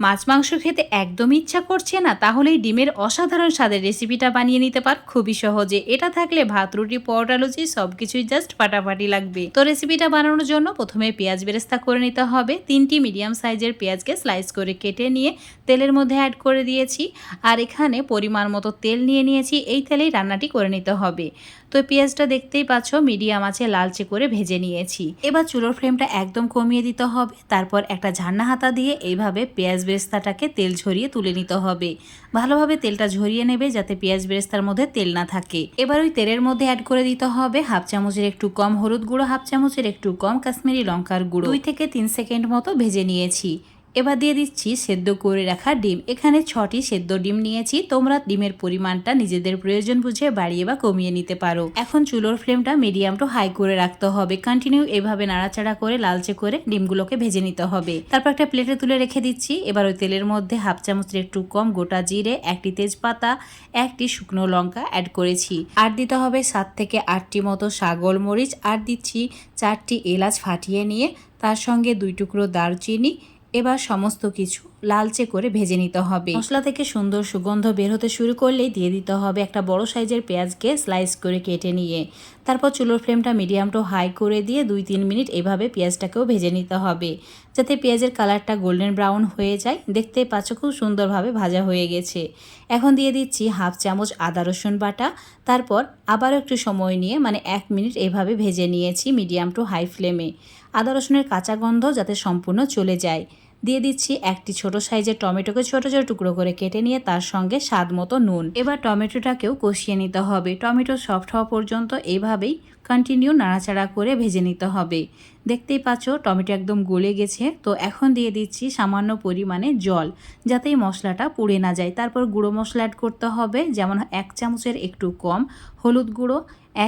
মাছ, মাংস খেতে একদম ইচ্ছা করছে না তাহলে ডিমের অসাধারণ স্বাদের রেসিপিটা বানিয়ে নিতে পার। খুবই সহজে। এটা থাকলে ভাত, রুটি, পরোটা, লুচি সব কিছুই জাস্ট ফাটাফাটি লাগবে। তো রেসিপিটা বানানোর জন্য প্রথমে পেঁয়াজ বেরেস্তা করে নিতে হবে। তিনটি মিডিয়াম সাইজের পেঁয়াজকে স্লাইস করে কেটে নিয়ে তেলের মধ্যে অ্যাড করে দিয়েছি। আর এখানে পরিমাণ মতো তেল নিয়ে নিয়েছি। এই তেলেই রান্নাটি করে নিতে হবে। তো পেঁয়াজটা দেখতেই পাচ্ছ, মিডিয়াম আছে, লালচে করে ভেজে নিয়েছি। এবার চুলোর ফ্লেমটা একদম কমিয়ে দিতে হবে। তারপর একটা ঝান্না হাতা দিয়ে এইভাবে পেঁয়াজ বেরেস্তাটাকে তেল ঝরিয়ে তুলে নিতে হবে। ভালোভাবে তেলটা ঝরিয়ে নেবে যাতে পেঁয়াজ বেরেস্তার মধ্যে তেল না থাকে। এবার ওই তেলের মধ্যে অ্যাড করে দিতে হবে হাফ চামচের একটু কম হলুদ গুঁড়ো, হাফ চামচের একটু কম কাশ্মীরি লঙ্কার গুঁড়ো। দুই থেকে তিন সেকেন্ড মতো ভেজে নিয়েছি। এবার দিয়ে দিচ্ছি সেদ্ধ করে রাখা ডিম। এখানে ছটি সেদ্ধ ডিম নিয়েছি। তোমরা ডিমের পরিমাণটা নিজেদের প্রয়োজন বুঝে বাড়িয়ে বা কমিয়ে নিতে পারো। এখন চুলোর ফ্লেমটা মিডিয়াম টু হাই করে রাখতে হবে। কন্টিনিউ এভাবে নাড়াচাড়া করে লালচে করে ডিমগুলোকে ভেজে নিতে হবে। তারপর একটা প্লেটে তুলে রেখে দিচ্ছি। এবার ওই তেলের মধ্যে হাফ চামচের একটু কম গোটা জিরে, একটি তেজপাতা, একটি শুকনো লঙ্কা অ্যাড করেছি। আর দিতে হবে সাত থেকে আটটি মতো সাগর মরিচ আর দিচ্ছি চারটি এলাচ ফাটিয়ে নিয়ে, তার সঙ্গে দুই টুকরো দারচিনি এবার সমস্ত কিছু লালচে করে ভেজে নিতে হবে। মশলা থেকে সুন্দর সুগন্ধ বের হতে শুরু করলেই দিয়ে দিতে হবে একটা বড় সাইজের পেঁয়াজকে স্লাইস করে কেটে নিয়ে। তারপর চুলোর ফ্লেমটা মিডিয়াম টু হাই করে দিয়ে দুই তিন মিনিট এভাবে পেঁয়াজটাকেও ভেজে নিতে হবে। যাতে পেঁয়াজের কালারটা গোল্ডেন ব্রাউন হয়ে যায়, দেখতে পাচ্ছ খুব সুন্দরভাবে ভাজা হয়ে গেছে। এখন দিয়ে দিচ্ছি হাফ চামচ আদা রসুন বাটা। তারপর আবারও একটু সময় নিয়ে মানে এক মিনিট এভাবে ভেজে নিয়েছি মিডিয়াম টু হাই ফ্লেমে। আদা রসুনের কাঁচা গন্ধ যাতে সম্পূর্ণ চলে যায়। দিয়ে দিচ্ছি একটি ছোট সাইজের টমেটোকে ছোট ছোট টুকরো করে কেটে নিয়ে তার সঙ্গে স্বাদ মতো নুন। এবার টমেটোটাকেও কষিয়ে নিতে হবে। টমেটো সফট হওয়া পর্যন্ত এইভাবেই কন্টিনিউ নাড়াচাড়া করে ভেজে নিতে হবে। দেখতেই পাচ্ছ, টমেটো একদম গলে গেছে। তো এখন দিয়ে দিচ্ছি সামান্য পরিমাণে জল, যাতে এই মশলাটা পুড়ে না যায়। তারপর গুঁড়ো মশলা অ্যাড করতে হবে, যেমন এক চামচের একটু কম হলুদ গুঁড়ো,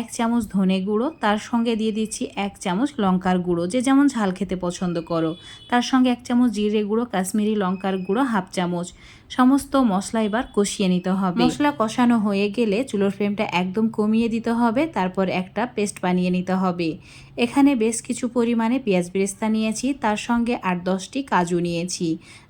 এক চামচ ধনে গুঁড়ো, তার সঙ্গে দিয়ে দিচ্ছি এক চামচ লঙ্কার গুঁড়ো, যে যেমন ঝাল খেতে পছন্দ করো। তার সঙ্গে এক চামচ জিরে গুঁড়ো, কাশ্মীরি লঙ্কার গুঁড়ো, হাফ চামচ। সমস্ত মশলা এবার কষিয়ে নিতে হবে। মশলা কষানো হয়ে গেলে চুলোর ফ্লেমটা একদম কমিয়ে দিতে হবে। তারপর একটা পেস্ট বানিয়ে নিতে হবে। এখানে বেশ কিছু পরিমাণে পেঁয়াজ বেরেস্তা নিয়েছি, তার সঙ্গে আট দশটি কাজু নিয়েছি।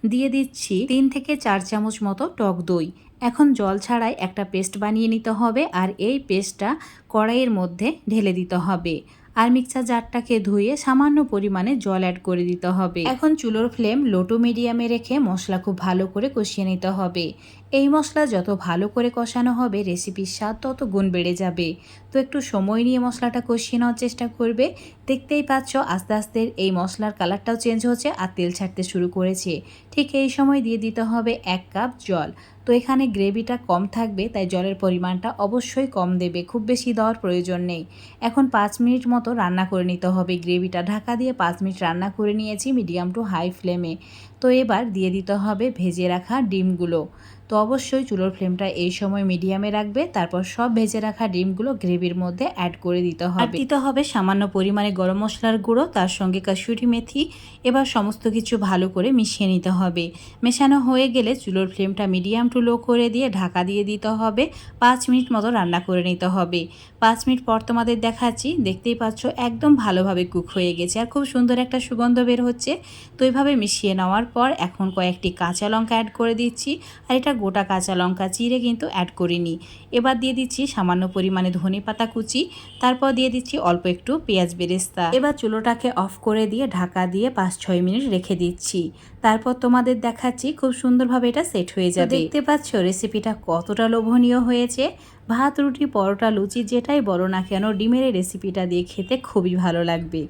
দিয়ে দিচ্ছি তিন থেকে চার চামচ মতো টক দই। এখন জল ছাড়াই একটা পেস্ট বানিয়ে নিতে হবে আর এই পেস্টটা কড়াইয়ের মধ্যে ঢেলে দিতে হবে। আর মিক্সার জারটাকে ধুয়ে সামান্য পরিমাণে জল অ্যাড করে দিতে হবে। এখন চুলোর ফ্লেম লো টু মিডিয়ামে রেখে মশলা খুব ভালো করে কষিয়ে নিতে হবে। এই মশলা যত ভালো করে কষানো হবে রেসিপির স্বাদ তত গুণ বেড়ে যাবে। তো একটু সময় নিয়ে মশলাটা কষিয়ে নেওয়ার চেষ্টা করবে। দেখতেই পাচ্ছ আস্তে আস্তে এই মশলার কালারটাও চেঞ্জ হচ্ছে আর তেল ছাড়তে শুরু করেছে। ঠিক এই সময় দিয়ে দিতে হবে এক কাপ জল। তো এখানে গ্রেভিটা কম থাকবে, তাই জলের পরিমাণটা অবশ্যই কম দেবে, খুব বেশি দেওয়ার প্রয়োজন নেই। এখন পাঁচ মিনিট মতো রান্না করে নিতে হবে। গ্রেভিটা ঢাকা দিয়ে পাঁচ মিনিট রান্না করে নিয়েছি মিডিয়াম টু হাই ফ্লেমে। তো এবার দিয়ে দিতে হবে ভেজে রাখা ডিমগুলো। তো অবশ্যই চুলোর ফ্লেমটা এই সময় মিডিয়ামে রাখবে তারপর সব ভেজে রাখা ডিমগুলো গ্রেভির মধ্যে অ্যাড করে দিতে হবে। দিতে হবে সামান্য পরিমাণে গরম মশলার গুঁড়ো তার সঙ্গে কাসুরি মেথি এবার সমস্ত কিছু ভালো করে মিশিয়ে নিতে হবে। মেশানো হয়ে গেলে চুলোর ফ্লেমটা মিডিয়াম টু লো করে দিয়ে ঢাকা দিয়ে দিতে হবে। পাঁচ মিনিট মতো রান্না করে নিতে হবে। পাঁচ মিনিট পর তোমাদের দেখাচ্ছি দেখতেই পাচ্ছ একদম ভালোভাবে কুক হয়ে গেছে আর খুব সুন্দর একটা সুগন্ধ বের হচ্ছে। তো এইভাবে মিশিয়ে নেওয়ার পর এখন কয়েকটি কাঁচা লঙ্কা অ্যাড করে দিচ্ছি আর এটা গোটা কাঁচা লঙ্কা চিড়ে কিন্তু অ্যাড করিনি। এবার দিয়ে দিচ্ছি সামান্য পরিমাণে ধনে পাতা কুচি, তারপর দিয়ে দিচ্ছি অল্প একটু পেঁয়াজ বেরেস্তা। এবার চুলোটাকে অফ করে দিয়ে ঢাকা দিয়ে পাঁচ ছয় মিনিট রেখে দিচ্ছি। তারপর তোমাদের দেখাচ্ছি খুব সুন্দরভাবে এটা সেট হয়ে যাবে। দেখতে পাচ্ছ রেসিপিটা কতটা লোভনীয় হয়েছে। ভাত, রুটি, পরোটা, লুচি, যেটাই বলো না কেন, ডিমের রেসিপিটা দিয়ে খেতে খুবই ভালো লাগবে।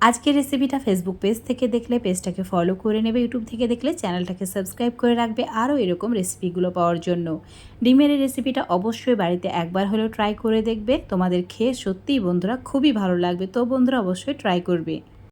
আজকের রেসিপিটা ফেসবুক পেজ থেকে দেখলে পেজটাকে ফলো করে নেবে ইউটিউব থেকে দেখলে চ্যানেলটাকে সাবস্ক্রাইব করে রাখবে আরও এরকম রেসিপিগুলো পাওয়ার জন্য। ডিমের এই রেসিপিটা অবশ্যই বাড়িতে একবার হলেও ট্রাই করে দেখবে। তোমাদের খেয়ে সত্যিই বন্ধুরা খুবই ভালো লাগবে, তো বন্ধুরা অবশ্যই ট্রাই করবে।